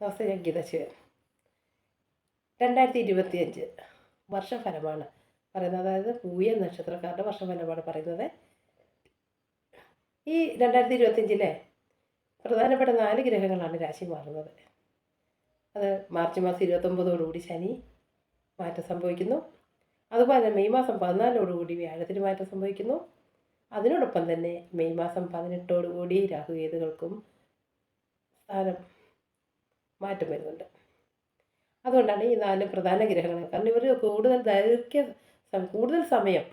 നമസ്തേ ഞാൻ ഗീത ശിവൻ. രണ്ടായിരത്തി ഇരുപത്തിയഞ്ച് വർഷഫലമാണ് പറയുന്നത്. അതായത് പൂയ നക്ഷത്രക്കാരുടെ വർഷഫലമാണ് പറയുന്നത്. ഈ രണ്ടായിരത്തി ഇരുപത്തിയഞ്ചിലെ പ്രധാനപ്പെട്ട നാല് ഗ്രഹങ്ങളാണ് രാശി മാറുന്നത്. അത് മാർച്ച് മാസം ഇരുപത്തൊമ്പതോടുകൂടി ശനി മാറ്റം സംഭവിക്കുന്നു. അതുപോലെ തന്നെ മെയ് മാസം പതിനാലോടുകൂടി വ്യാഴത്തിന് മാറ്റം സംഭവിക്കുന്നു. അതിനോടൊപ്പം തന്നെ മെയ് മാസം പതിനെട്ടോടുകൂടി രാഹുകേതുകൾക്കും സ്ഥാനം മാറ്റം വരുന്നുണ്ട്. അതുകൊണ്ടാണ് ഈ നാല് പ്രധാന ഗ്രഹങ്ങൾ കാരണം ഇവർ കൂടുതൽ ദൈർഘ്യ കൂടുതൽ സമയം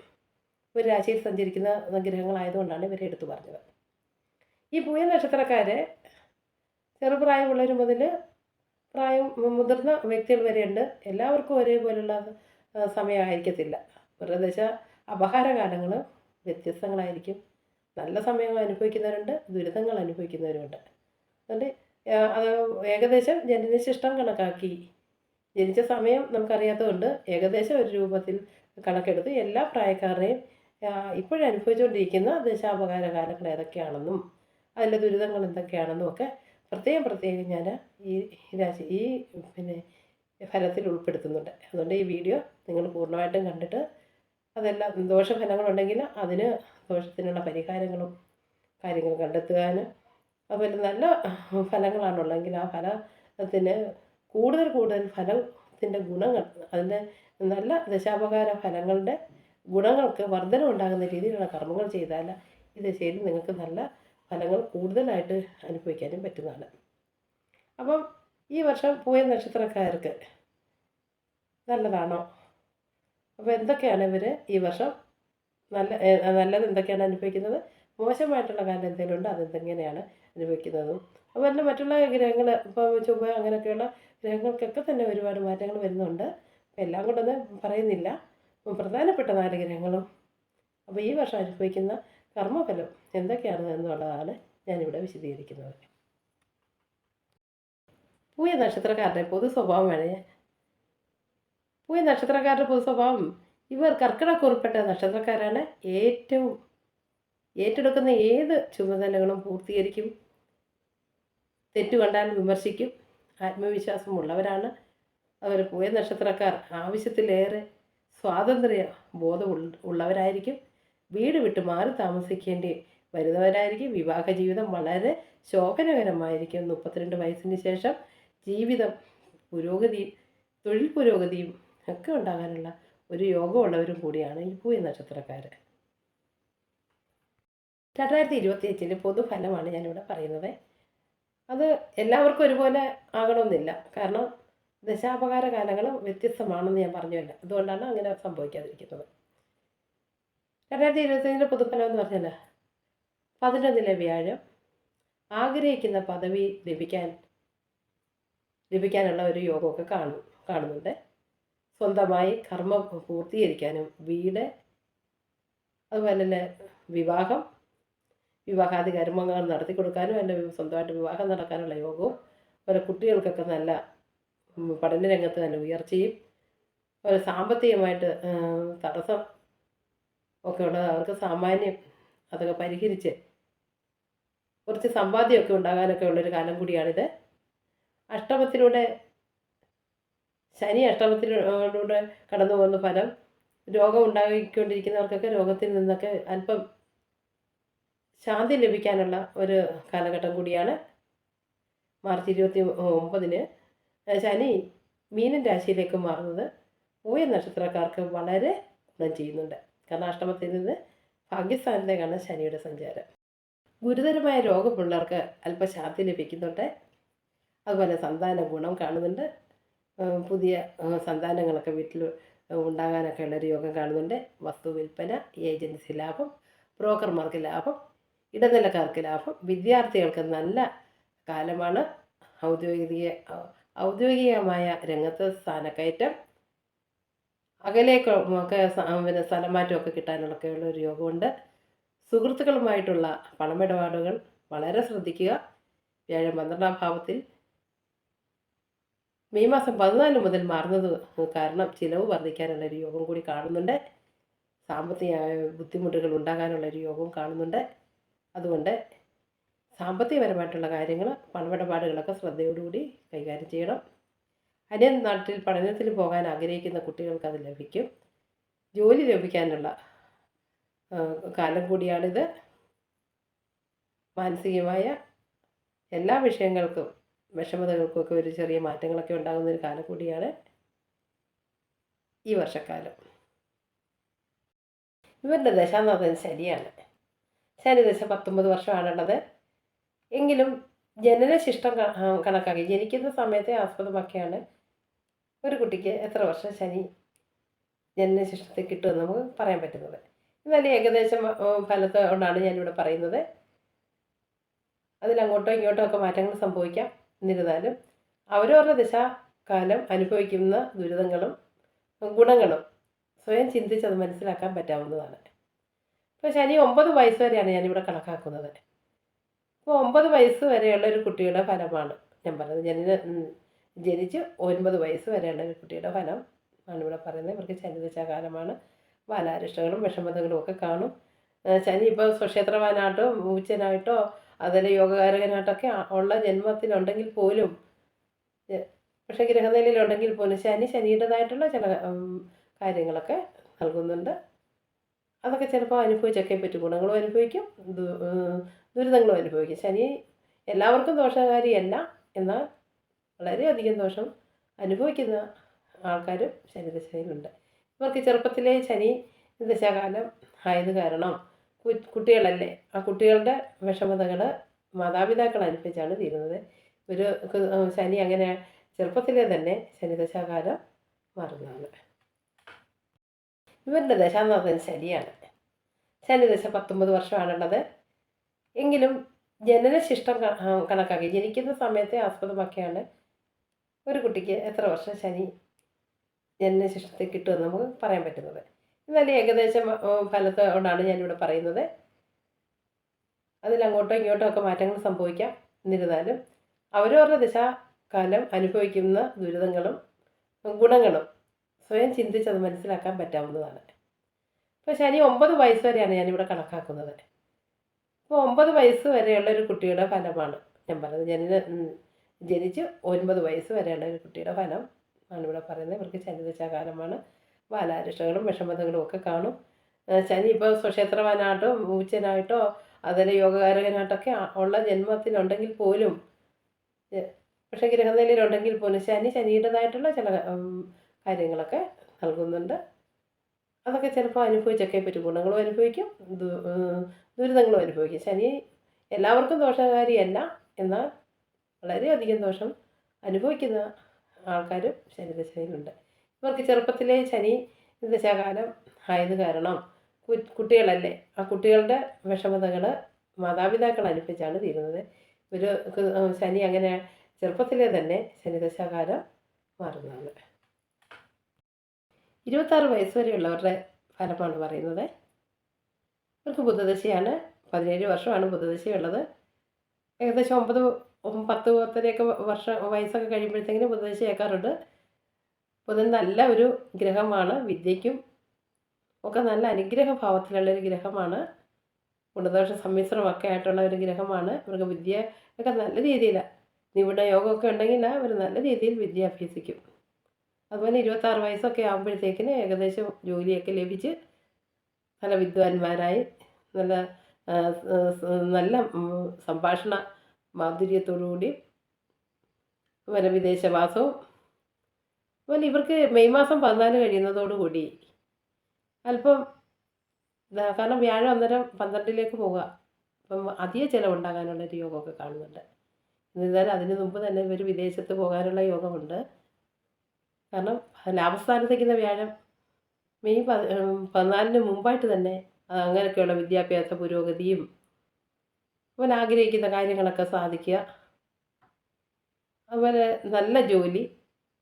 ഒരു രാശിയിൽ സഞ്ചരിക്കുന്ന ഗ്രഹങ്ങളായതുകൊണ്ടാണ് ഇവരെ എടുത്തു പറഞ്ഞത്. ഈ പൂയ നക്ഷത്രക്കാരെ ചെറുപ്രായമുള്ളവർ മുതൽ പ്രായം മുതിർന്ന വ്യക്തികൾ വരെയുണ്ട്. എല്ലാവർക്കും ഒരേപോലെയുള്ള സമയമായിരിക്കത്തില്ല. അവരുടെ ദശ അപഹാരകാലങ്ങൾ വ്യത്യസ്തങ്ങളായിരിക്കും. നല്ല സമയം അനുഭവിക്കുന്നവരുണ്ട് ദുരിതങ്ങൾ അനുഭവിക്കുന്നവരുണ്ട് അതുകൊണ്ട് അത് ഏകദേശം ജനനശിഷ്ടം കണക്കാക്കി. ജനിച്ച സമയം നമുക്കറിയാത്തതുകൊണ്ട് ഏകദേശം ഒരു രൂപത്തിൽ കണക്കെടുത്ത് എല്ലാ പ്രായക്കാരുടെയും ഇപ്പോഴനുഭവിച്ചുകൊണ്ടിരിക്കുന്ന ദശാപകാര കാലങ്ങൾ ഏതൊക്കെയാണെന്നും അതിലെ ദുരിതങ്ങൾ എന്തൊക്കെയാണെന്നും ഒക്കെ പ്രത്യേകം പ്രത്യേകം ഞാൻ ഈ രാശി ഈ പിന്നെ ഫലത്തിൽ ഉൾപ്പെടുത്തുന്നുണ്ട്. അതുകൊണ്ട് ഈ വീഡിയോ നിങ്ങൾ പൂർണമായിട്ടും കണ്ടിട്ട് അതെല്ലാം ദോഷഫലങ്ങളുണ്ടെങ്കിൽ അതിന് ദോഷത്തിനുള്ള പരിഹാരങ്ങളും കാര്യങ്ങളും കണ്ടെത്തുവാനും അതുപോലെ നല്ല ഫലങ്ങളാണുള്ളതെങ്കിൽ ആ ഫലത്തിന് കൂടുതൽ കൂടുതൽ ഫലത്തിന്റെ ഗുണങ്ങൾ അതിന്റെ നല്ല ദശാപകാര ഫലങ്ങളുടെ ഗുണങ്ങൾക്ക് വർധന ഉണ്ടാകുന്ന രീതിയിലുള്ള കർമ്മങ്ങൾ ചെയ്താൽ ഇത് ചെയ്ത് നിങ്ങൾക്ക് നല്ല ഫലങ്ങൾ കൂടുതലായിട്ട് അനുഭവിക്കാനും പറ്റുന്നതാണ്. അപ്പം ഈ വർഷം പൂയ നക്ഷത്രക്കാർക്ക് നല്ലതാണോ? അപ്പോൾ എന്തൊക്കെയാണ് ഇവർ ഈ വർഷം നല്ല നല്ലത് എന്തൊക്കെയാണ് അനുഭവിക്കുന്നത്? മോശമായിട്ടുള്ള കാര്യം എന്തെങ്കിലും ഉണ്ടോ? അതെന്തെങ്ങനെയാണ് അനുഭവിക്കുന്നതും. അതുപോലെ മറ്റുള്ള ഗ്രഹങ്ങൾ ഇപ്പോൾ ചൊവ്വ അങ്ങനെയൊക്കെയുള്ള ഗ്രഹങ്ങൾക്കൊക്കെ തന്നെ ഒരുപാട് മാറ്റങ്ങൾ വരുന്നുണ്ട്. എല്ലാം കൊണ്ടൊന്നും പറയുന്നില്ല. പ്രധാനപ്പെട്ട നാല് ഗ്രഹങ്ങളും? അപ്പോൾ ഈ വർഷം അനുഭവിക്കുന്ന കർമ്മഫലം എന്തൊക്കെയാണ് എന്നുള്ളതാണ് ഞാനിവിടെ വിശദീകരിക്കുന്നത്. പൂയ നക്ഷത്രക്കാരുടെ പൊതു സ്വഭാവമാണ്. പൂയ നക്ഷത്രക്കാരുടെ പൊതു സ്വഭാവം ഇവർ കർക്കിടക്കുറിപ്പെട്ട നക്ഷത്രക്കാരാണ് ഏറ്റവും ഏറ്റെടുക്കുന്ന ഏത് ചുമതലകളും പൂർത്തീകരിക്കും. തെറ്റു കണ്ടാൽ വിമർശിക്കും. ആത്മവിശ്വാസമുള്ളവരാണ് അവർ പൂയ നക്ഷത്രക്കാർ. ആവശ്യത്തിലേറെ സ്വാതന്ത്ര്യ ബോധം ഉള്ളവരായിരിക്കും. വീട് വിട്ട് മാറി താമസിക്കേണ്ടി വരുന്നവരായിരിക്കും. വിവാഹ ജീവിതം വളരെ ശോഭനകരമായിരിക്കും. മുപ്പത്തിരണ്ട് വയസ്സിന് ശേഷം ജീവിതം പുരോഗതിയും തൊഴിൽ പുരോഗതിയും ഒക്കെ ഉണ്ടാകാനുള്ള ഒരു യോഗമുള്ളവരും കൂടിയാണ് ഈ പൂയ നക്ഷത്രക്കാർ രണ്ടായിരത്തി ഇരുപത്തിയഞ്ചിലെ പൊതുഫലമാണ് ഞാനിവിടെ പറയുന്നത്. അത് എല്ലാവർക്കും ഒരുപോലെ ആകണമെന്നില്ല. കാരണം ദശാപകാര കാലങ്ങൾ വ്യത്യസ്തമാണെന്ന് ഞാൻ പറഞ്ഞില്ല അതുകൊണ്ടാണ് അങ്ങനെ സംഭവിക്കാതിരിക്കുന്നത്. രണ്ടായിരത്തി ഇരുപത്തിയഞ്ചിലെ പൊതുഫലം എന്ന് പറഞ്ഞാൽ പതിനൊന്നിലെ വ്യാഴം. ആഗ്രഹിക്കുന്ന പദവി ലഭിക്കാൻ ലഭിക്കാനുള്ള ഒരു യോഗമൊക്കെ കാണും കാണുന്നുണ്ട്. സ്വന്തമായി കർമ്മം പൂർത്തീകരിക്കാനും വീട് അതുപോലെ തന്നെ വിവാഹം വിവാഹാദി കർമ്മങ്ങൾ നടത്തി കൊടുക്കാനും അല്ല സ്വന്തമായിട്ട് വിവാഹം നടക്കാനുള്ള യോഗവും അതുപോലെ കുട്ടികൾക്കൊക്കെ നല്ല പഠന രംഗത്ത് നല്ല ഉയർച്ചയും അതുപോലെ സാമ്പത്തികമായിട്ട് തടസ്സം ഒക്കെ ഉള്ളത് അവർക്ക് സാമാന്യം അതൊക്കെ പരിഹരിച്ച് കുറച്ച് സമ്പാദ്യമൊക്കെ ഉണ്ടാകാനൊക്കെ ഉള്ളൊരു കാലം കൂടിയാണിത്. അഷ്ടമത്തിലൂടെ ശനി അഷ്ടമത്തിലൂടെ കടന്നു പോകുന്ന ഫലം രോഗം ഉണ്ടായിക്കൊണ്ടിരിക്കുന്നവർക്കൊക്കെ രോഗത്തിൽ നിന്നൊക്കെ അല്പം ശാന്തി ലഭിക്കാനുള്ള ഒരു കാലഘട്ടം കൂടിയാണ് മാർച്ച് ഇരുപത്തി ഒമ്പതിന് ശനി മീനൻ രാശിയിലേക്ക് മാറുന്നത് പൂയ നക്ഷത്രക്കാർക്ക് വളരെ ഗുണം ചെയ്യുന്നുണ്ട്. കാരണം അഷ്ടമത്തിൽ നിന്ന് ഭാഗ്യസ്ഥാനത്തേക്കാണ് ശനിയുടെ സഞ്ചാരം. ഗുരുതരമായ രോഗമുള്ളവർക്ക് അല്പം ശാന്തി ലഭിക്കുന്നുണ്ട്. അതുപോലെ സന്താന ഗുണം കാണുന്നുണ്ട്. പുതിയ സന്താനങ്ങളൊക്കെ വീട്ടിൽ ഉണ്ടാകാനൊക്കെ ഉള്ളൊരു യോഗം കാണുന്നുണ്ട്. വസ്തു വിൽപ്പന ഏജൻസി ലാഭം ബ്രോക്കർമാർക്ക് ലാഭം ഇടനിലക്കാർക്ക് ലാഭം വിദ്യാർത്ഥികൾക്ക് നല്ല കാലമാണ്. ഔദ്യോഗിക ഔദ്യോഗികമായ രംഗത്ത് സ്ഥാനക്കയറ്റം അകലേക്ക് ഒക്കെ സ- പിന്നെ സ്ഥലമാറ്റമൊക്കെ കിട്ടാനുള്ളൊക്കെയുള്ള ഒരു യോഗമുണ്ട്. സുഹൃത്തുക്കളുമായിട്ടുള്ള പണമിടപാടുകൾ വളരെ ശ്രദ്ധിക്കുക. വ്യാഴം പന്ത്രണ്ടാം ഭാവത്തിൽ മെയ് മാസം പതിനാല് മുതൽ മാറുന്നത് കാരണം ചിലവ് വർദ്ധിക്കാനുള്ള ഒരു യോഗം കൂടി കാണുന്നുണ്ട്. സാമ്പത്തിക ബുദ്ധിമുട്ടുകൾ ഉണ്ടാകാനുള്ള ഒരു യോഗം കാണുന്നുണ്ട്. അതുകൊണ്ട് സാമ്പത്തികപരമായിട്ടുള്ള കാര്യങ്ങൾ പണമിടപാടുകളൊക്കെ ശ്രദ്ധയോടുകൂടി കൈകാര്യം ചെയ്യണം. അന്യ നാട്ടിൽ പഠനത്തിന് പോകാൻ ആഗ്രഹിക്കുന്ന കുട്ടികൾക്ക് അത് ലഭിക്കും. ജോലി ലഭിക്കാനുള്ള കാലം കൂടിയാണിത്. മാനസികമായ എല്ലാ വിഷയങ്ങൾക്കും വിഷമതകൾക്കൊക്കെ ഒരു ചെറിയ മാറ്റങ്ങളൊക്കെ ഉണ്ടാകുന്ന ഒരു കാലം കൂടിയാണ് ഈ വർഷക്കാലം. ഇവരുടെ ദശാനാഥൻ ശനിയാണ് ശനി ദശ പത്തൊമ്പത് വർഷമാണുള്ളത്. എങ്കിലും ജനനശിഷ്ടം കണക്കാക്കി ജനിക്കുന്ന സമയത്തെ ആസ്പദമാക്കിയാണ് ഒരു കുട്ടിക്ക് എത്ര വർഷം ശനി ജനനശിഷ്ടത്തിൽ കിട്ടുമെന്ന് നമുക്ക് പറയാൻ പറ്റുന്നത്. എന്നാലും ഏകദേശം ഫലത്തോടാണ് ഞാനിവിടെ പറയുന്നത്. അതിലങ്ങോട്ടോ ഇങ്ങോട്ടോ ഒക്കെ മാറ്റങ്ങൾ സംഭവിക്കാം. എന്നിരുന്നാലും അവരവരുടെ ദിശാകാലം അനുഭവിക്കുന്ന ദുരിതങ്ങളും ഗുണങ്ങളും സ്വയം ചിന്തിച്ചത് മനസ്സിലാക്കാൻ പറ്റാവുന്നതാണ്. ഇപ്പോൾ ശനി ഒമ്പത് വയസ്സ് വരെയാണ് ഞാനിവിടെ കണക്കാക്കുന്നത്. അപ്പോൾ ഒമ്പത് വയസ്സ് വരെയുള്ള ഒരു കുട്ടിയുടെ ഫലമാണ് ഞാൻ പറഞ്ഞത്. ജനിന ഉം, ജനിച്ച് ഒൻപത് വയസ്സ് വരെയുള്ള ഒരു കുട്ടിയുടെ ഫലം ആണ് ഇവിടെ പറയുന്നത്. ഇവർക്ക് ശനിദശാകാലമാണ് ബാലാരിഷ്ടങ്ങളും വിഷമതകളും ഒക്കെ കാണും. ശനി ഇപ്പോൾ സ്വക്ഷേത്രവാനായിട്ടോ മൂച്ചനായിട്ടോ അതുപോലെ യോഗകാരകനായിട്ടൊക്കെ ഉള്ള ജന്മത്തിലുണ്ടെങ്കിൽ പോലും പക്ഷേ ഗ്രഹനിലയിലുണ്ടെങ്കിൽ പോലും ശനി ശനിയുടേതായിട്ടുള്ള ചില കാര്യങ്ങളൊക്കെ നൽകുന്നുണ്ട്. അതൊക്കെ ചിലപ്പോൾ അനുഭവിച്ചൊക്കെ പറ്റും ഗുണങ്ങളും അനുഭവിക്കും ദുരിതങ്ങളും അനുഭവിക്കും. ശനി എല്ലാവർക്കും ദോഷകാരിയല്ല എന്നാൽ വളരെയധികം ദോഷം അനുഭവിക്കുന്ന ആൾക്കാരും ശനിദശയിലുണ്ട്. ഇവർക്ക് ചെറുപ്പത്തിലെ ശനി ദശാകാലം ആയത് കാരണം കുട്ടികളല്ലേ ആ കുട്ടികളുടെ വിഷമതകൾ മാതാപിതാക്കൾ അനുഭവിച്ചാണ് തീരുന്നത്. ഒരു ശനി അങ്ങനെ ചെറുപ്പത്തിലെ തന്നെ ശനിദശാകാലം മാറുന്നതാണ് ഇവരുടെ ദശാനാഥൻ ശനിയാണ്. ശനിദശ പത്തൊമ്പത് വർഷമാണുള്ളത്. എങ്കിലും ജനനശിഷ്ടം ശിഷ്ടം കണക്കാക്കി. ജനിക്കുന്ന സമയത്തെ ആസ്പദമാക്കിയാണ് ഒരു കുട്ടിക്ക് എത്ര വർഷം ശനി ജനനശിഷ്ടത്തിൽ കിട്ടുമെന്ന് നമുക്ക് പറയാൻ പറ്റുന്നത്. എന്നാലും ഏകദേശം ഫലത്തോടാണ് ഞാനിവിടെ പറയുന്നത്. അതിലങ്ങോട്ടോ ഇങ്ങോട്ടോ ഒക്കെ മാറ്റങ്ങൾ സംഭവിക്കാം. എന്നിരുന്നാലും അവരവരുടെ ദശാകാലം അനുഭവിക്കുന്ന ദുരിതങ്ങളും ഗുണങ്ങളും സ്വയം ചിന്തിച്ചത് മനസ്സിലാക്കാൻ പറ്റാവുന്നതാണ്. ഇപ്പോൾ ശനി ഒമ്പത് വയസ്സ് വരെയാണ് ഞാനിവിടെ കണക്കാക്കുന്നത്. അപ്പോൾ ഒമ്പത് വയസ്സ് വരെയുള്ള ഒരു കുട്ടിയുടെ ഫലമാണ്. ഞാൻ പറഞ്ഞത് ജനന ജനിച്ച് ഒൻപത് വയസ്സ് വരെയുള്ള ഒരു കുട്ടിയുടെ ഫലം ആണ് ഇവിടെ പറയുന്നത്. ഇവർക്ക് ശനിദശാകാലമാണ് ബാലാരിഷ്ടങ്ങളും വിഷമതകളും ഒക്കെ കാണും. ശനി ഇപ്പോൾ സ്വക്ഷേത്രവാനായിട്ടോ ഊച്ചനായിട്ടോ അതുപോലെ യോഗകാരകനായിട്ടൊക്കെ ഉള്ള ജന്മത്തിലുണ്ടെങ്കിൽ പോലും പക്ഷേ ഗ്രഹനിലയിലുണ്ടെങ്കിൽ പോലും ശനി ശനിയുടേതായിട്ടുള്ള ചില കാര്യങ്ങളൊക്കെ നൽകുന്നുണ്ട്. അതൊക്കെ ചിലപ്പോൾ അനുഭവിച്ചൊക്കെ പറ്റും. ഗുണങ്ങളും അനുഭവിക്കും. ദുരിതങ്ങളും അനുഭവിക്കും. ശനി എല്ലാവർക്കും ദോഷകാരിയല്ല. എന്നാൽ വളരെയധികം ദോഷം അനുഭവിക്കുന്ന ആൾക്കാരും ശനിദശയിലുണ്ട് ഇവർക്ക് ചെറുപ്പത്തിലെ ശനി ദശാകാലം ആയത് കാരണം കുട്ടികളല്ലേ? ആ കുട്ടികളുടെ വിഷമതകൾ മാതാപിതാക്കൾ അനുഭവിച്ചാണ് തീരുന്നത്. ഒരു ശനി അങ്ങനെ ചെറുപ്പത്തിലെ തന്നെ ശനിദശാകാലം മാറുന്നതാണ് ഇരുപത്താറ് വയസ്സ് വരെയുള്ളവരുടെ ഫലമാണ് പറയുന്നത്. ഇവർക്ക് ബുധദശയാണ്. പതിനേഴ് വർഷമാണ് ബുധദശയുള്ളത്. ഏകദേശം ഒമ്പത് പത്ത് പത്തരയൊക്കെ വർഷം വയസ്സൊക്കെ കഴിയുമ്പോഴത്തേക്കിനും ബുധദശ ഏക്കാറുണ്ട്. ബുധൻ നല്ല ഒരു ഗ്രഹമാണ്. വിദ്യയ്ക്കും ഒക്കെ നല്ല അനുഗ്രഹ ഭാവത്തിലുള്ള ഒരു ഗ്രഹമാണ്. ഗുണദോഷ സമ്മിശ്രമൊക്കെ ആയിട്ടുള്ള ഒരു ഗ്രഹമാണ്. ഇവർക്ക് വിദ്യ ഒക്കെ നല്ല രീതിയിലാണ് നിപുണ യോഗമൊക്കെ ഉണ്ടെങ്കിൽ അവർ നല്ല രീതിയിൽ വിദ്യ അഭ്യസിക്കും. അതുപോലെ ഇരുപത്താറ് വയസ്സൊക്കെ ആകുമ്പോഴത്തേക്കിന് ഏകദേശം ജോലിയൊക്കെ ലഭിച്ച് പല വിദ്വാൻമാരായി നല്ല നല്ല സംഭാഷണ മാധുര്യത്തോടുകൂടി പിന്നെ വിദേശവാസവും അതുപോലെ ഇവർക്ക് മെയ് മാസം പതിനാല് കഴിയുന്നതോടുകൂടി അല്പം കാരണം വ്യാഴം അന്നേരം പന്ത്രണ്ടിലേക്ക് പോവുക. അപ്പം അധിക ചിലവുണ്ടാകാനുള്ള ഒരു യോഗമൊക്കെ കാണുന്നുണ്ട്. എന്നിരുന്നാലും അതിന് മുമ്പ് തന്നെ ഇവർ വിദേശത്ത് പോകാനുള്ള യോഗമുണ്ട്. കാരണം ലാഭസ്ഥാനത്തേക്കുന്ന വ്യാഴം മെയ് ഉം, പതിനാലിന് മുമ്പായിട്ട് തന്നെ അങ്ങനെയൊക്കെയുള്ള വിദ്യാഭ്യാസ പുരോഗതിയും അവൻ ആഗ്രഹിക്കുന്ന കാര്യങ്ങളൊക്കെ സാധിക്കുക. അതുപോലെ നല്ല ജോലി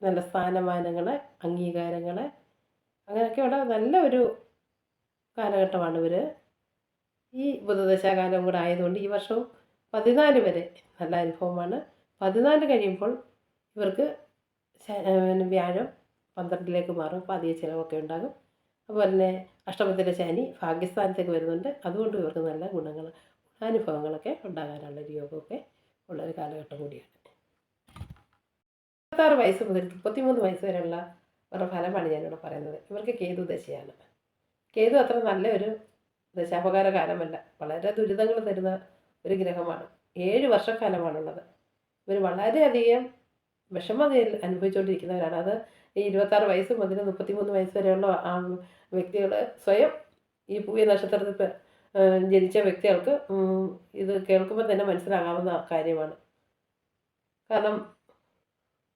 നല്ല സ്ഥാനമാനങ്ങൾ അംഗീകാരങ്ങൾ അങ്ങനെയൊക്കെയുള്ള നല്ല ഒരു കാലഘട്ടമാണ് ഇവർ ഈ ബുധദശാകാലം കൂടെ ആയതുകൊണ്ട് ഈ വർഷം പതിനാല് വരെ നല്ല അനുഭവമാണ്. പതിനാല് കഴിയുമ്പോൾ ഇവർക്ക് വ്യാഴം പന്ത്രണ്ടിലേക്ക് മാറും. അപ്പോൾ അധിക ചിലവൊക്കെ ഉണ്ടാകും. അതുപോലെ തന്നെ അഷ്ടമത്തിലെ ശനി ഭാഗ്യസ്ഥാനത്തേക്ക് വരുന്നുണ്ട്. അതുകൊണ്ട് ഇവർക്ക് നല്ല ഗുണങ്ങൾ അനുഭവങ്ങളൊക്കെ ഉണ്ടാകാനുള്ളൊരു യോഗമൊക്കെ ഉള്ളൊരു കാലഘട്ടം കൂടിയാണ്. മുപ്പത്താറ് വയസ്സ് മുതൽ മുപ്പത്തിമൂന്ന് വയസ്സ് വരെയുള്ള അവരുടെ ഫലമാണ് ഞാനിവിടെ പറയുന്നത്. ഇവർക്ക് കേതു ദശയാണ്. കേതു അത്ര നല്ലൊരു ദശാപകാര കാലമല്ല. വളരെ ദുരിതങ്ങൾ തരുന്ന ഒരു ഗ്രഹമാണ്. ഏഴ് വർഷക്കാലമാണുള്ളത്. ഇവർ വളരെയധികം വിഷമതയിൽ അനുഭവിച്ചുകൊണ്ടിരിക്കുന്നവരാണ് അത് ഈ ഇരുപത്താറ് വയസ്സ് മുതൽ മുപ്പത്തിമൂന്ന് വയസ്സ് വരെയുള്ള വ്യക്തികൾ സ്വയം ഈ പൂയ നക്ഷത്രത്തിൽ ജനിച്ച വ്യക്തികൾക്ക് ഇത് കേൾക്കുമ്പോൾ തന്നെ മനസ്സിലാകാവുന്ന കാര്യമാണ്. കാരണം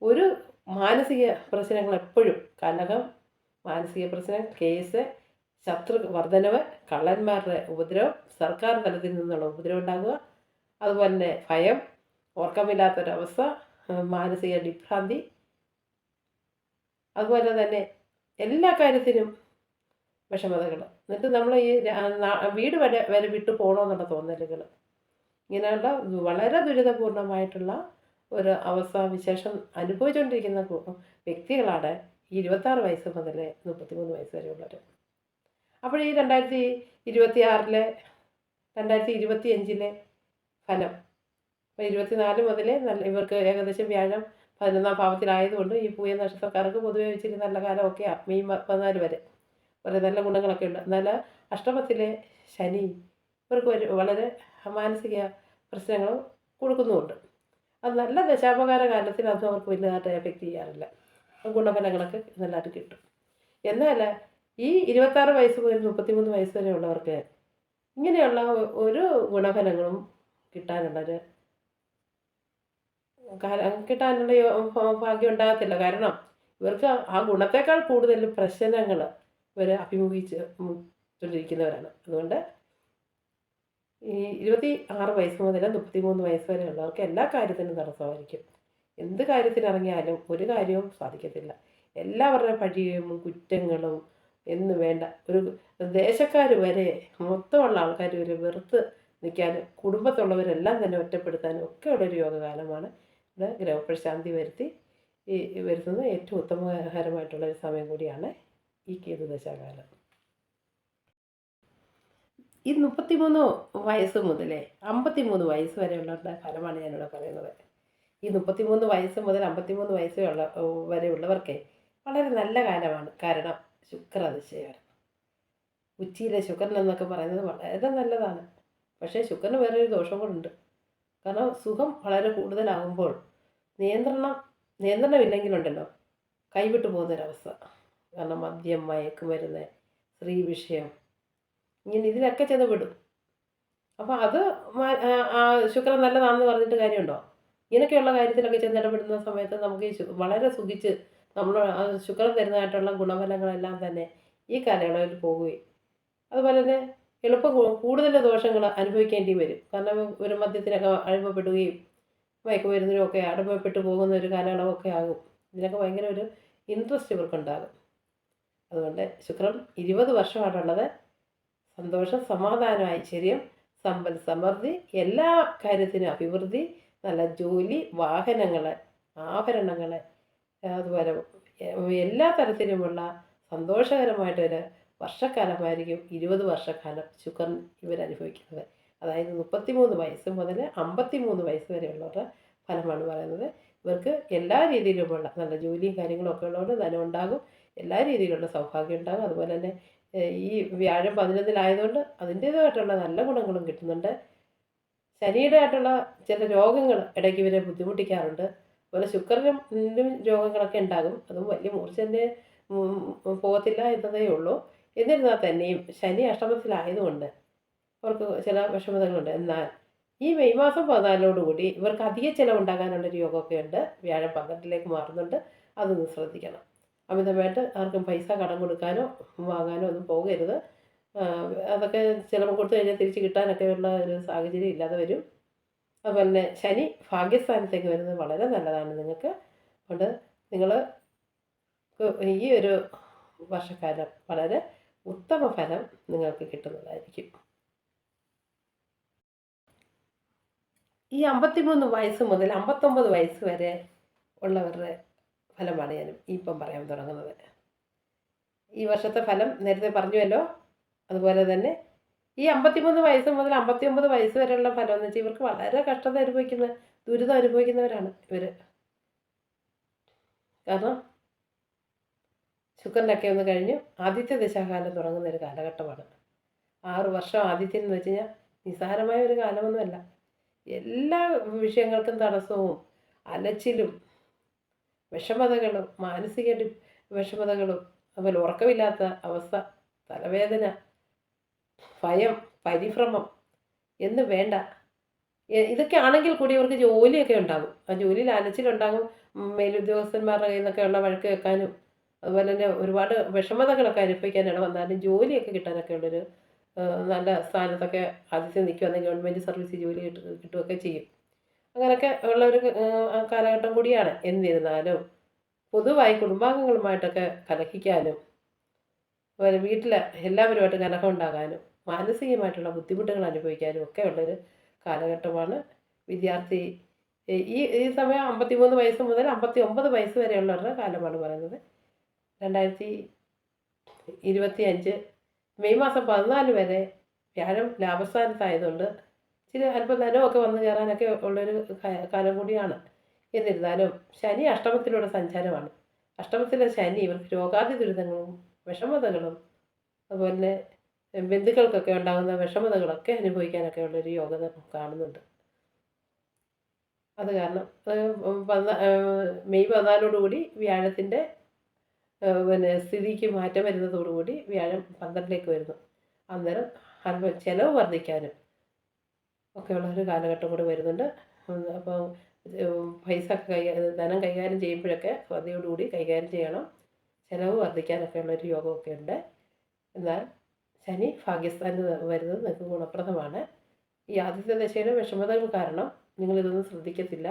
ഒരു മാനസിക പ്രശ്നങ്ങൾ എപ്പോഴും കലകം മാനസിക പ്രശ്നം കേസ് ശത്രു വർധനവ് കള്ളന്മാരുടെ ഉപദ്രവം സർക്കാർ തലത്തിൽ നിന്നുള്ള ഉപദ്രവം ഉണ്ടാകുക അതുപോലെ തന്നെ ഭയം ഓർക്കമില്ലാത്തൊരവസ്ഥ മാനസിക വിഭ്രാന്തി അതുപോലെ തന്നെ എല്ലാ കാര്യത്തിനും വിഷമതകൾ എന്നിട്ട് നമ്മൾ ഈ വീട് വരെ വരെ വിട്ടു പോകണമെന്നുള്ള തോന്നലുകൾ ഇങ്ങനെയുള്ള വളരെ ദുരിതപൂർണമായിട്ടുള്ള ഒരു അവസ്ഥ വിശേഷം അനുഭവിച്ചുകൊണ്ടിരിക്കുന്ന വ്യക്തികളാണ് ഇരുപത്താറ് വയസ്സ് മുതൽ മുപ്പത്തിമൂന്ന് വയസ്സ് വരെയുള്ളവർ അപ്പോൾ ഈ രണ്ടായിരത്തി ഇരുപത്തിയാറിലെ രണ്ടായിരത്തി ഇരുപത്തിയഞ്ചിലെ ഫലം അപ്പോൾ ഇരുപത്തിനാല് മുതൽ നല്ല ഇവർക്ക് ഏകദേശം വ്യാഴം പതിനൊന്നാം ഭാവത്തിലായതുകൊണ്ട് ഈ പൂയ നക്ഷത്രക്കാർക്ക് പൊതുവെ വെച്ചിട്ട് നല്ല കാലമൊക്കെയാണ് മെയ് പതിനാല് വരെ. വളരെ നല്ല ഗുണങ്ങളൊക്കെ ഉണ്ട്. എന്നാൽ അഷ്ടമത്തിലെ ശനി ഇവർക്ക് വളരെ മാനസിക പ്രശ്നങ്ങൾ കൊടുക്കുന്നുമുണ്ട്. അത് നല്ല ദശാപകാര കാലത്തിൽ അതും അവർക്ക് വലുതായിട്ട് എഫക്റ്റ് ചെയ്യാറില്ല. ഗുണഫലങ്ങളൊക്കെ നല്ലതായിട്ട് കിട്ടും. എന്നാൽ ഈ ഇരുപത്താറ് വയസ്സ് മുതൽ മുപ്പത്തിമൂന്ന് വയസ്സ് വരെ ഉള്ളവർക്ക് ഇങ്ങനെയുള്ള ഒരു ഗുണഫലങ്ങളും കിട്ടാനുള്ളൊരു കിട്ടാനുള്ള ഭാഗ്യം ഉണ്ടാകത്തില്ല. കാരണം ഇവർക്ക് ആ ഗുണത്തേക്കാൾ കൂടുതൽ പ്രശ്നങ്ങൾ ഇവർ അഭിമുഖീകരിച്ച് കൊണ്ടിരിക്കുന്നവരാണ്. അതുകൊണ്ട് ഈ ഇരുപത്തി ആറ് വയസ്സ് മുതൽ മുപ്പത്തി മൂന്ന് വയസ്സ് വരെ ഉള്ളവർക്ക് എല്ലാ കാര്യത്തിനും തടസ്സമായിരിക്കും. എന്ത് കാര്യത്തിനിറങ്ങിയാലും ഒരു കാര്യവും സാധിക്കത്തില്ല. എല്ലാവരുടെ പഴിയും കുറ്റങ്ങളും എന്ന് വേണ്ട. ഒരു ദേശക്കാർ വരെ മൊത്തമുള്ള ആൾക്കാർ വരെ വെറുത്ത് നിൽക്കാനും കുടുംബത്തുള്ളവരെല്ലാം തന്നെ ഒറ്റപ്പെടുത്താനും ഒക്കെ ഉള്ളൊരു യോഗകാലമാണ് ഗ്രഹപ്രശാന്തി വരുത്തി ഈ വരുത്തുന്നത് ഏറ്റവും ഉത്തമകരമായിട്ടുള്ള ഒരു സമയം കൂടിയാണ് ഈ കേതുദശാകാലം ഈ മുപ്പത്തിമൂന്ന് വയസ്സ് മുതലേ അമ്പത്തിമൂന്ന് വയസ്സ് വരെയുള്ള ഫലമാണ് ഞാനിവിടെ പറയുന്നത്. ഈ മുപ്പത്തിമൂന്ന് വയസ്സ് മുതൽ അമ്പത്തിമൂന്ന് വയസ്സ് ഉള്ള വരെയുള്ളവർക്ക് വളരെ നല്ല കാലമാണ്. കാരണം ശുക്രദശയാണ് ഉച്ചയിലെ ശുക്രൻ എന്നൊക്കെ പറയുന്നത് വളരെ നല്ലതാണ്. പക്ഷേ ശുക്രന് വേറൊരു ദോഷം കൂടെ കാരണം സുഖം വളരെ കൂടുതലാകുമ്പോൾ നിയന്ത്രണം നിയന്ത്രണമില്ലെങ്കിലുണ്ടല്ലോ കൈവിട്ടു പോകുന്നൊരവസ്ഥ. കാരണം മദ്യം മയക്കുമരുന്ന് സ്ത്രീ വിഷയം ഇങ്ങനെ ഇതിലൊക്കെ ചെന്ന് വിടും അപ്പോൾ അത് ശുക്രൻ നല്ലതാണെന്ന് പറഞ്ഞിട്ട് കാര്യമുണ്ടോ? ഇങ്ങനെയൊക്കെയുള്ള കാര്യത്തിലൊക്കെ ചെന്ന് ഇടപെടുന്ന സമയത്ത് നമുക്ക് വളരെ സുഖിച്ച് നമ്മൾ ശുക്രൻ തരുന്നതായിട്ടുള്ള ഗുണഫലങ്ങളെല്ലാം തന്നെ ഈ കാലയളവിൽ പോവുകയും അതുപോലെ തന്നെ എളുപ്പം കൂടുതൽ ദോഷങ്ങൾ അനുഭവിക്കേണ്ടി വരും. കാരണം ഒരു മദ്യത്തിനൊക്കെ അടിമപ്പെടുകയും മയക്കുമരുന്നിനും ഒക്കെ അടമപ്പെട്ട് പോകുന്ന ഒരു കാലയളവൊക്കെ ആകും. ഇതിനൊക്കെ ഭയങ്കര ഒരു ഇൻട്രസ്റ്റ് ഇവർക്കുണ്ടാകും. അതുകൊണ്ട് ശുക്രൻ ഇരുപത് വർഷമാണുള്ളത്. സന്തോഷം സമാധാനം ഐശ്വര്യം സമ്പൽ സമൃദ്ധി എല്ലാ കാര്യത്തിനും അഭിവൃദ്ധി നല്ല ജോലി വാഹനങ്ങൾ ആഭരണങ്ങൾ അതുപോലെ എല്ലാ തരത്തിലുമുള്ള സന്തോഷകരമായിട്ടൊരു വർഷക്കാലമായിരിക്കും ഇരുപത് വർഷക്കാലം ശുക്രൻ ഇവരനുഭവിക്കുന്നത്. അതായത് മുപ്പത്തിമൂന്ന് വയസ്സ് മുതൽ അമ്പത്തിമൂന്ന് വയസ്സ് വരെയുള്ളവരുടെ ഫലമാണ് പറയുന്നത്. ഇവർക്ക് എല്ലാ രീതിയിലുമുള്ള നല്ല ജോലിയും കാര്യങ്ങളും ഒക്കെ ഉള്ളതുകൊണ്ട് ധനം ഉണ്ടാകും. എല്ലാ രീതിയിലുള്ള സൗഭാഗ്യം ഉണ്ടാകും. അതുപോലെ തന്നെ ഈ വ്യാഴം പതിനൊന്നിലായതുകൊണ്ട് അതിന്റേതായിട്ടുള്ള നല്ല ഗുണങ്ങളും കിട്ടുന്നുണ്ട്. ശനിയുടെയായിട്ടുള്ള ചില രോഗങ്ങൾ ഇടയ്ക്ക് ഇവരെ ബുദ്ധിമുട്ടിക്കാറുണ്ട്. അതുപോലെ ശുക്രനും രോഗങ്ങളൊക്കെ ഉണ്ടാകും. അതും വലിയ മൂർച്ചന്റെ പോകത്തില്ല എന്നതേ ഉള്ളൂ. എന്നിരുന്നാൽ തന്നെയും ശനി അഷ്ടമത്തിലായതുകൊണ്ട് അവർക്ക് ചില വിഷമതകളുണ്ട്. എന്നാൽ ഈ മെയ് മാസം പതിനാലോടുകൂടി ഇവർക്ക് അധിക ചിലവുണ്ടാകാനുള്ളൊരു യോഗമൊക്കെ ഉണ്ട്. വ്യാഴം പന്ത്രണ്ടിലേക്ക് മാറുന്നുണ്ട്. അതൊന്ന് ശ്രദ്ധിക്കണം. അമിതമായിട്ട് ആർക്കും പൈസ കടം കൊടുക്കാനോ വാങ്ങാനോ ഒന്നും പോകരുത്. അതൊക്കെ ചിലവ് കൊടുത്തു കഴിഞ്ഞാൽ തിരിച്ച് കിട്ടാനൊക്കെ ഉള്ള ഒരു സാഹചര്യം ഇല്ലാതെ വരും. അതുപോലെ തന്നെ ശനി ഭാഗ്യസ്ഥാനത്തേക്ക് വരുന്നത് വളരെ നല്ലതാണ് നിങ്ങൾക്ക്. അതുകൊണ്ട് നിങ്ങൾ ഈ ഒരു വർഷക്കാലം വളരെ ഉത്തമ ഫലം നിങ്ങൾക്ക് കിട്ടുന്നതായിരിക്കും. ഈ അമ്പത്തിമൂന്ന് വയസ്സ് മുതൽ അമ്പത്തൊമ്പത് വയസ്സ് വരെ ഉള്ളവരുടെ ഫലമാണ് ഞാൻ ഇപ്പം പറയാൻ തുടങ്ങുന്നത്. ഈ വർഷത്തെ ഫലം നേരത്തെ പറഞ്ഞുവല്ലോ. അതുപോലെ തന്നെ ഈ അമ്പത്തിമൂന്ന് വയസ്സ് മുതൽ അമ്പത്തിയൊമ്പത് വയസ്സ് വരെയുള്ള ഫലം എന്ന് വെച്ചാൽ ഇവർക്ക് വളരെ കഷ്ടത അനുഭവിക്കുന്ന ദുരിതം അനുഭവിക്കുന്നവരാണ് ഇവർ കാരണം ശുക്രനൊക്കെ ഒന്ന് കഴിഞ്ഞു. ആദിത്യ ദശാകാലം തുടങ്ങുന്ന ഒരു കാലഘട്ടമാണ്. ആറ് വർഷം ആദിത്യം എന്ന് വെച്ച് കഴിഞ്ഞാൽ നിസ്സാരമായ ഒരു കാലമൊന്നുമല്ല. എല്ലാ വിഷയങ്ങൾക്കും തടസ്സവും അലച്ചിലും വിഷമതകളും മാനസിക വിഷമതകളും അതുപോലെ ഉറക്കമില്ലാത്ത അവസ്ഥ തലവേദന ഭയം പരിഭ്രമം എന്ന് വേണ്ട. ഇതൊക്കെ ആണെങ്കിൽ കൂടി ഇവർക്ക് ജോലിയൊക്കെ ഉണ്ടാകും. ആ ജോലിയിൽ അലച്ചിലുണ്ടാകും മേലുദ്യോഗസ്ഥന്മാരുടെ കയ്യിൽ നിന്നൊക്കെയുള്ള വഴക്ക് വെക്കാനും അതുപോലെ തന്നെ ഒരുപാട് വിഷമതകളൊക്കെ അനുഭവിക്കാനാണ് വന്നാലും ജോലിയൊക്കെ കിട്ടാനൊക്കെ ഉള്ളൊരു നല്ല സ്ഥാനത്തൊക്കെ ആദ്യത്തെ നിൽക്കുവാണെങ്കിൽ ഗവൺമെന്റ് സർവീസ് ജോലി കിട്ടു കിട്ടുകയൊക്കെ ചെയ്യും. അങ്ങനെയൊക്കെ ഉള്ള ഒരു കാലഘട്ടം കൂടിയാണ്. എന്നിരുന്നാലും പൊതുവായി കുടുംബാംഗങ്ങളുമായിട്ടൊക്കെ കലഹിക്കാനും അതുപോലെ വീട്ടിൽ എല്ലാവരുമായിട്ട് കലഹം ഉണ്ടാകാനും മാനസികമായിട്ടുള്ള ബുദ്ധിമുട്ടുകൾ അനുഭവിക്കാനും ഒക്കെ ഉള്ളൊരു കാലഘട്ടമാണ് വിദ്യാർത്ഥി. ഈ- ഈ സമയം അമ്പത്തി മൂന്ന് വയസ്സ് മുതൽ അമ്പത്തി ഒമ്പത് വയസ്സ് വരെയുള്ളവരുടെ കാലമാണ് പറയുന്നത്. രണ്ടായിരത്തി ഇരുപത്തി അഞ്ച് മെയ് മാസം പതിനാല് വരെ വ്യാഴം ലാഭസ്ഥാനത്തായതുകൊണ്ട് ചില അല്പം ധനമൊക്കെ വന്നു കയറാനൊക്കെ ഉള്ളൊരു കാലം കൂടിയാണ്. എന്നിരുന്നാലും ശനി അഷ്ടമത്തിലൂടെ സഞ്ചാരമാണ്. അഷ്ടമത്തിലെ ശനി ഇവർക്ക് രോഗാതി ദുരിതങ്ങളും വിഷമതകളും അതുപോലെ ബന്ധുക്കൾക്കൊക്കെ ഉണ്ടാകുന്ന വിഷമതകളൊക്കെ അനുഭവിക്കാനൊക്കെ ഉള്ളൊരു യോഗത കാണുന്നുണ്ട്. അത് കാരണം മെയ് പതിനാലോടുകൂടി വ്യാഴത്തിന്റെ പിന്നെ സ്ഥിതിക്ക് മാറ്റം വരുന്നതോടുകൂടി വ്യാഴം പന്ത്രണ്ടിലേക്ക് വരുന്നു. അന്നേരം അല്പം ചിലവ് വർദ്ധിക്കാനും ഒക്കെയുള്ള ഒരു കാലഘട്ടം കൂടി വരുന്നുണ്ട്. അപ്പോൾ പൈസ കൈ ധനം കൈകാര്യം ചെയ്യുമ്പോഴൊക്കെ ശ്രദ്ധയോടുകൂടി കൈകാര്യം ചെയ്യണം. ചിലവ് വർദ്ധിക്കാനൊക്കെ ഉള്ളൊരു യോഗമൊക്കെ ഉണ്ട്. എന്നാൽ ശനി ഭാഗ്യസ്ഥാനിൽ വരുന്നത് നിങ്ങൾക്ക് ഗുണപ്രദമാണ്. ഈ ആദ്യത്തെ ദശയിലെ വിഷമതകൾ കാരണം നിങ്ങളിതൊന്നും ശ്രദ്ധിക്കത്തില്ല.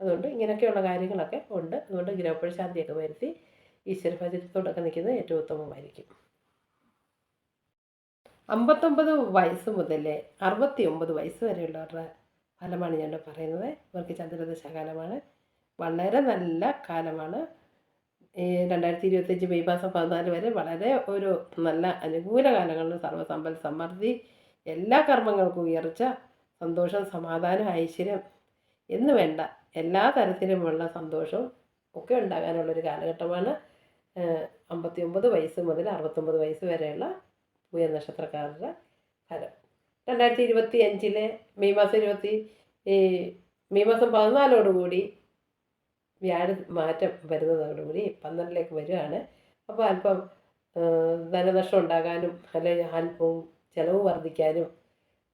അതുകൊണ്ട് ഇങ്ങനെയൊക്കെയുള്ള കാര്യങ്ങളൊക്കെ ഉണ്ട്. അതുകൊണ്ട് ഗ്രഹപ്പഴശാന്തിയൊക്കെ വരുത്തി ഈശ്വരഭജനത്തോടൊക്കെ നിൽക്കുന്നത് ഏറ്റവും ഉത്തമമായിരിക്കും. അമ്പത്തൊമ്പത് വയസ്സ് മുതൽ അറുപത്തി ഒമ്പത് വയസ്സ് വരെയുള്ളവരുടെ ഫലമാണ് ഞാൻ പറയുന്നത്. ഇവർക്ക് ചന്ദ്രദശ ചന്ദ്രദശാകാലമാണ് വളരെ നല്ല കാലമാണ്. രണ്ടായിരത്തി ഇരുപത്തഞ്ച് മെയ് മാസം പതിനാല് വരെ വളരെ ഒരു നല്ല അനുകൂല കാലങ്ങളിൽ സർവസമ്പൽ സമൃദ്ധി എല്ലാ കർമ്മങ്ങൾക്കും ഉയർച്ച സന്തോഷം സമാധാനം ഐശ്വര്യം എന്ന് വേണ്ട എല്ലാ തരത്തിലുമുള്ള സന്തോഷവും ഒക്കെ ഉണ്ടാകാനുള്ളൊരു കാലഘട്ടമാണ്. അമ്പത്തി ഒമ്പത് വയസ്സ് മുതൽ അറുപത്തൊമ്പത് വയസ്സ് വരെയുള്ള പൂയ നക്ഷത്രക്കാരുടെ ഫലം. രണ്ടായിരത്തി ഇരുപത്തി അഞ്ചിലെ മെയ് മാസം ഇരുപത്തി മെയ് മാസം പതിനാലോടുകൂടി വ്യാഴ മാറ്റം വരുന്നതോടുകൂടി പന്ത്രണ്ടിലേക്ക് വരികയാണ് അപ്പോൾ അല്പം ധനനഷ്ടം ഉണ്ടാകാനും അല്ലെങ്കിൽ അല്പവും ചിലവ് വർദ്ധിക്കാനും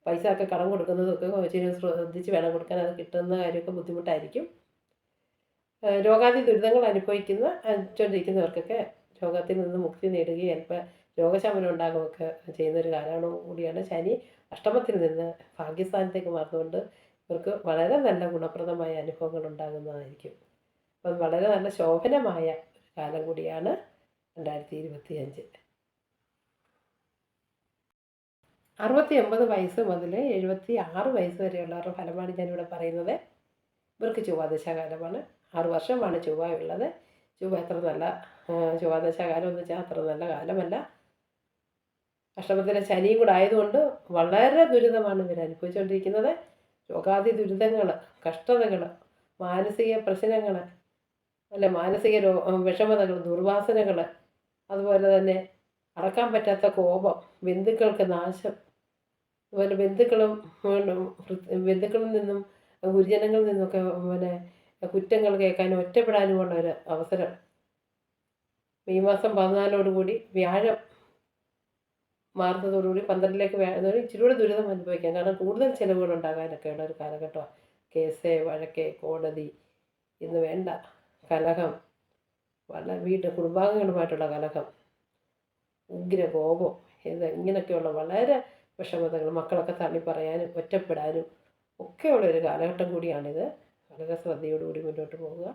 പൈസ ഒക്കെ കടം കൊടുക്കുന്നതൊക്കെ ഇച്ചിരി ശ്രദ്ധിച്ച് വേണം കൊടുക്കാൻ അത് കിട്ടുന്ന കാര്യമൊക്കെ ബുദ്ധിമുട്ടായിരിക്കും. രോഗാദി ദുരിതങ്ങൾ അനുഭവിക്കുന്ന അനുഭവിച്ചുകൊണ്ടിരിക്കുന്നവർക്കൊക്കെ രോഗത്തിൽ നിന്ന് മുക്തി നേടുകയും അല്പം രോഗശമനം ഉണ്ടാകുകയൊക്കെ ചെയ്യുന്ന ഒരു കാലമാണ് കൂടിയാണ്. ശനി അഷ്ടമത്തിൽ നിന്ന് ഭാഗ്യസ്ഥാനത്തേക്ക് മാറുന്നതുകൊണ്ട് ഇവർക്ക് വളരെ നല്ല ഗുണപ്രദമായ അനുഭവങ്ങൾ ഉണ്ടാകുന്നതായിരിക്കും. അപ്പം വളരെ നല്ല ശോഭനമായ കാലം കൂടിയാണ് രണ്ടായിരത്തി ഇരുപത്തി അഞ്ച് അറുപത്തി ഒമ്പത് വയസ്സ് മുതൽ എഴുപത്തി ആറ് വയസ്സ് വരെയുള്ളവരുടെ ഫലമാണ് ഞാനിവിടെ പറയുന്നത്. ഇവർക്ക് ചൊവ്വാദശാകാലമാണ് ആറ് വർഷമാണ് ചൊവ്വ ഉള്ളത് ചൊവ്വ അത്ര നല്ല ചൊവ്വാദശാകാലം എന്ന് വെച്ചാൽ അത്ര നല്ല കാലമല്ല. അഷ്ടമത്തിലെ ശനിയും കൂടെ ആയതുകൊണ്ട് വളരെ ദുരിതമാണ് ഇവർ അനുഭവിച്ചുകൊണ്ടിരിക്കുന്നത് രോഗാതി ദുരിതങ്ങൾ കഷ്ടതകൾ മാനസിക പ്രശ്നങ്ങൾ അല്ല മാനസിക രോ വിഷമതകൾ ദുർവാസനകൾ അതുപോലെ തന്നെ അടക്കാൻ പറ്റാത്ത കോപം ബന്ധുക്കൾക്ക് നാശം അതുപോലെ ബന്ധുക്കളും ബന്ധുക്കളിൽ നിന്നും ഗുരുജനങ്ങളിൽ നിന്നൊക്കെ പിന്നെ കുറ്റങ്ങൾ കേൾക്കാനും ഒറ്റപ്പെടാനുമുള്ള ഒരു അവസരം. മെയ് മാസം പതിനാലോടുകൂടി വ്യാഴം മാറുന്നതോടുകൂടി പന്ത്രണ്ടിലേക്ക് വ്യാഴുന്നതോടെ ഇച്ചിരിയൂടെ ദുരിതം അനുഭവിക്കാം. കാരണം കൂടുതൽ ചിലവുകൾ ഉണ്ടാകാനൊക്കെ ഉള്ള ഒരു കാലഘട്ടമാണ് കേസ് വഴക്ക് കോടതി ഇന്ന് വേണ്ട കലഹം. വളരെ വീട്ട് കുടുംബാംഗങ്ങളുമായിട്ടുള്ള കലഹം. ഉഗ്ര കോപം ഇത് ഇങ്ങനെയൊക്കെയുള്ള വളരെ വിഷമതകൾ മക്കളൊക്കെ തള്ളി പറയാനും ഒറ്റപ്പെടാനും ഒക്കെയുള്ള ഒരു കാലഘട്ടം കൂടിയാണിത്. വളരെ ശ്രദ്ധയോടുകൂടി മുന്നോട്ട് പോവുക.